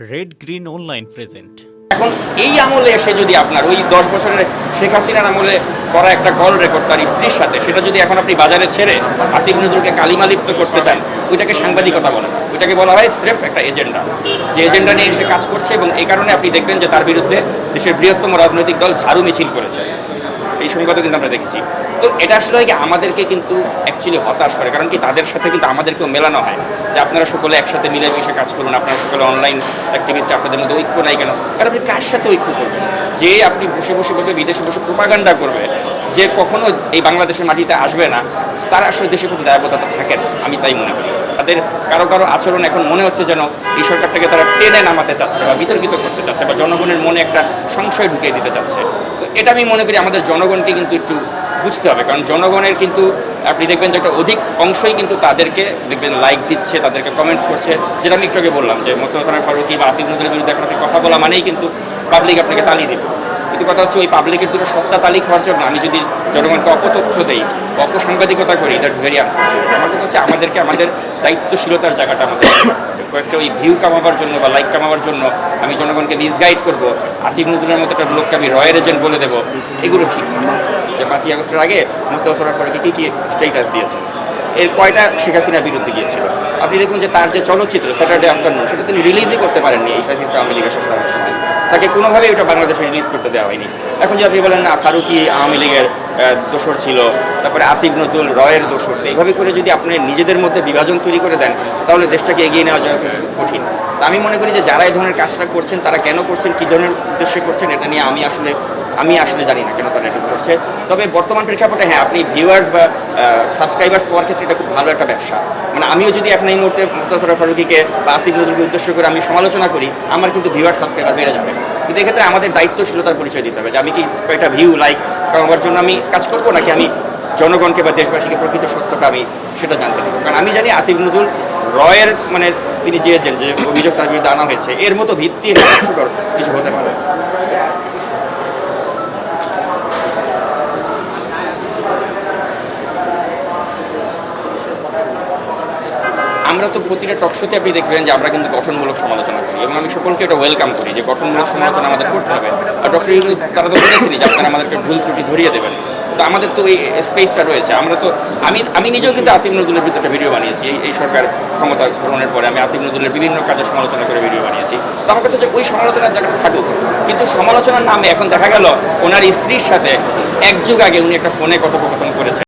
Red green online present এখন এই আমলে এসে যদি আপনার ওই দশ বছরের শেখ হাসিনার আমলে করা একটা কল রেকর্ড তার স্ত্রীর সাথে, সেটা যদি এখন আপনি বাজারে ছেড়ে আসিফ নজরুলকে কালিমালিপ্ত করতে চান, ওইটাকে সাংবাদিকতা বলে। ওইটাকে বলা হয় স্রেফ একটা এজেন্ডা। যে এজেন্ডা নিয়ে সে কাজ করছে এবং এই কারণে আপনি দেখবেন যে তার বিরুদ্ধে দেশের বৃহত্তম রাজনৈতিক দল ঝাড়ু মিছিল করেছে। এই সংবাদও কিন্তু আমরা দেখেছি। তো এটা আসলে কি, আমাদেরকে কিন্তু অ্যাকচুয়ালি হতাশ করে, কারণ কি তাদের সাথে কিন্তু আমাদেরকেও মেলানো হয়। যে আপনারা সকলে একসাথে মিলে মিশে কাজ করুন, আপনারা সকলে অনলাইন অ্যাক্টিভিস্ট আপনাদের মধ্যে ঐক্য নাই কেন? কারণ আপনি কার সাথে ঐক্য করবেন? যে আপনি বসে বসে করবে বিদেশে বসে প্রোপাগান্ডা করবে, যে কখনো এই বাংলাদেশের মাটিতে আসবে না, তার আসলে দেশের প্রতি দায়বদ্ধতা থাকে না আমি তাই মনে করি। তাদের কারও কারও আচরণ এখন মনে হচ্ছে যেন এই সরকারটাকে তারা টেনে নামাতে চাচ্ছে বা বিতর্কিত করতে চাচ্ছে বা জনগণের মনে একটা সংশয় ঢুকিয়ে দিতে চাচ্ছে। তো এটা আমি মনে করি আমাদের জনগণকে কিন্তু একটু বুঝতে হবে। কারণ জনগণের কিন্তু, আপনি দেখবেন যে একটা অধিক অংশই কিন্তু তাদেরকে দেখবেন লাইক দিচ্ছে, তাদেরকে কমেন্টস করছে। যেটা আমি একটু আগে বললাম যে মোস্তফা সরকার ফারুকি বা আসিফ নজরুলের বিরুদ্ধে এখন আপনি কথা বলা মানেই কিন্তু পাবলিক আপনাকে তালি দেবে। কিন্তু কথা হচ্ছে, ওই পাবলিকের দুটো সস্তা তালিক হওয়ার জন্য আমি যদি জনগণকে অপতথ্য দেই, অপসাংবাদিকতা করি দ্যাটস ভেরি আনফর্চুনেট আমার কথা হচ্ছে, আমাদেরকে, আমাদের দায়িত্বশীলতার জায়গাটা আমাদের কয়েকটা ওই ভিউ কামাবার জন্য বা লাইক কামাবার জন্য আমি জনগণকে মিসগাইড করব, আসিফ নজরুলের মতো একটা লোককে আমি রয়্যাল এজেন্ট বলে দেবো, এগুলো ঠিক যে পাঁচই আগস্টের আগে মুস্তফা সরকার ফারুকি কী কী স্টেটাস দিয়েছে? এর কয়টা শেখ হাসিনার বিরুদ্ধে গিয়েছিল? আপনি দেখুন যে তার যে চলচ্চিত্র স্যাটারডে আফটারনুন সেটা তিনি রিলিজই করতে পারেননি এই ফ্যাসিস্ট আওয়ামী লীগের শাসনের সময় তাকে কোনোভাবেই ওটা বাংলাদেশে রিলিজ করতে দেওয়া হয়নি। এখন যদি আপনি বলেন না, ফারুকি আওয়ামী লীগের দোষর ছিল, তারপরে আসিফ নতুল রয়ের দোষর এইভাবে করে যদি আপনি নিজেদের মধ্যে বিভাজন তৈরি করে দেন, তাহলে দেশটাকে এগিয়ে নেওয়া যাওয়া কঠিন। আমি মনে করি যে যারা এই ধরনের কাজটা করছেন, তারা কেন করছেন, কী ধরনের উদ্দেশ্যে করছেন, এটা নিয়ে আমি আসলে আমি আসলে জানি না কেন তারা এটা করছে। তবে বর্তমান প্রেক্ষাপটে হ্যাঁ আপনি ভিউয়ার্স বা সাবস্ক্রাইবার্স পাওয়ার ক্ষেত্রে এটা খুব ভালো একটা ব্যবসা। মানে আমিও যদি এখন এই মুহূর্তে মুস্তাফা ফারুকিকে বা আসিফ নজরুলকে উদ্দেশ্য করে আমি সমালোচনা করি, আমার কিন্তু ভিউয়ার্স সাবস্ক্রাইবার বেড়ে যাবে। কিন্তু এক্ষেত্রে আমাদের দায়িত্বশীলতার পরিচয় দিতে হবে যে আমি কি কয়েকটা ভিউ লাইক কামাবার জন্য আমি কাজ করব, নাকি আমি জনগণকে বা দেশবাসীকে প্রকৃত সত্যটা আমি সেটা জানতে দেবো কারণ আমি জানি আসিফ নজরুল রয়ের মানে তিনি চেয়েছেন যে অভিযোগ তার বিরুদ্ধে আনা হয়েছে। এর মতো ভিত্তি কিছু হতে পারে। আমরা তো প্রতিটা টকশোতে আপনি দেখবেন যে আমরা কিন্তু গঠনমূলক সমালোচনা করি এবং আমি সকলকে এটা ওয়েলকাম করি যে গঠনমূলক সমালোচনা আমাদের করতে হবে। আর ডক্টর ইউনুস তারা তো বলেছেনই যে আপনারা আমাদেরকে ভুল ত্রুটি ধরিয়ে দেবেন। তো আমাদের তো এই স্পেসটা রয়েছে। আমরা তো, আমি আমি নিজেও কিন্তু আসিফ নজরুলের বিরুদ্ধে একটা ভিডিও বানিয়েছি। এই এই সরকার ক্ষমতা গ্রহণের পরে আমি আসিফ নজরুলের বিভিন্ন কাজের সমালোচনা করে ভিডিও বানিয়েছি। তো আমার কথা হচ্ছে ওই সমালোচনার জায়গাটা থাকুক। কিন্তু সমালোচনার নামে এখন দেখা গেল, ওনার স্ত্রীর সাথে এক যুগ আগে উনি একটা ফোনে কথোপকথন করেছেন।